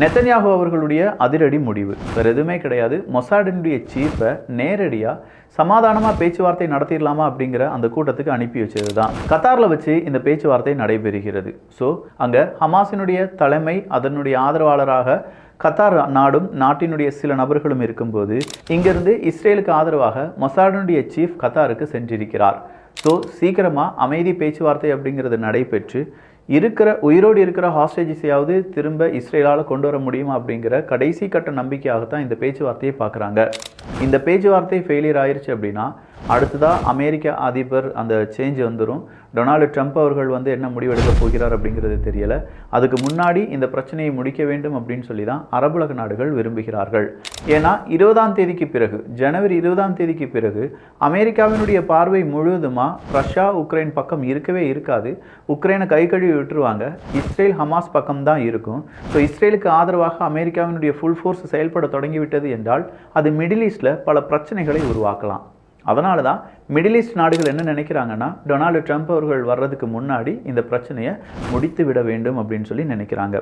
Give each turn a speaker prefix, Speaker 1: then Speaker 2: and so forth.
Speaker 1: நெத்தன்யாகு அவர்களுடைய அதிரடி முடிவு. வேறு எதுவுமே கிடையாது. மொசாடினுடைய சீஃபை நேரடியாக சமாதானமாக பேச்சுவார்த்தை நடத்திடலாமா அப்படிங்கிற அந்த கூட்டத்துக்கு அனுப்பி வச்சது தான் கத்தாரில் வச்சு இந்த பேச்சுவார்த்தை நடைபெறுகிறது. ஸோ அங்கே ஹமாஸினுடைய தலைமை அதனுடைய ஆதரவாளராக கத்தார் நாடும் நாட்டினுடைய சில நபர்களும் இருக்கும்போது இங்கிருந்து இஸ்ரேலுக்கு ஆதரவாக மொசாடினுடைய சீஃப் கத்தாருக்கு சென்றிருக்கிறார். ஸோ சீக்கிரமாக அமைதி பேச்சுவார்த்தை அப்படிங்கிறது நடைபெற்று இருக்கிற உயிரோடு இருக்கிற ஹாஸ்டேஜஸையாவது திரும்ப இஸ்ரேலால் கொண்டு வர முடியுமா அப்படிங்கிற கடைசி கட்ட நம்பிக்கையாகத்தான் இந்த பேச்சுவார்த்தையை பார்க்குறாங்க. இந்த பேச்சுவார்த்தை ஃபெயிலியர் ஆயிடுச்சு அப்படின்னா அடுத்ததாக அமெரிக்க அதிபர் அந்த சேஞ்ச் வந்துடும் டொனால்டு ட்ரம்ப் அவர்கள் வந்து என்ன முடிவெடுக்க போகிறார் அப்படிங்கிறது தெரியலை. அதுக்கு முன்னாடி இந்த பிரச்சனையை முடிக்க வேண்டும் அப்படின்னு சொல்லி தான் அரபுலக நாடுகள் விரும்புகிறார்கள். ஏன்னா இருபதாம் தேதிக்கு பிறகு ஜனவரி இருபதாம் தேதிக்கு பிறகு அமெரிக்காவினுடைய பார்வை முழுவதுமாக ரஷ்யா உக்ரைன் பக்கம் இருக்கவே இருக்காது. உக்ரைனை கை கழுவி விட்டுருவாங்க. இஸ்ரேல் ஹமாஸ் பக்கம் தான் இருக்கும். ஸோ இஸ்ரேலுக்கு ஆதரவாக அமெரிக்காவினுடைய ஃபுல் ஃபோர்ஸ் செயல்பட தொடங்கிவிட்டது என்றால் அது மிடில் ஈஸ்டில் பல பிரச்சனைகளை உருவாக்கலாம். அதனால தான் மிடில் ஈஸ்ட் நாடுகள் என்ன நினைக்கிறாங்கன்னா டொனால்டு ட்ரம்ப் அவர்கள் வர்றதுக்கு முன்னாடி இந்த பிரச்சனையை முடித்து விட வேண்டும் அப்படின்னு சொல்லி நினைக்கிறாங்க.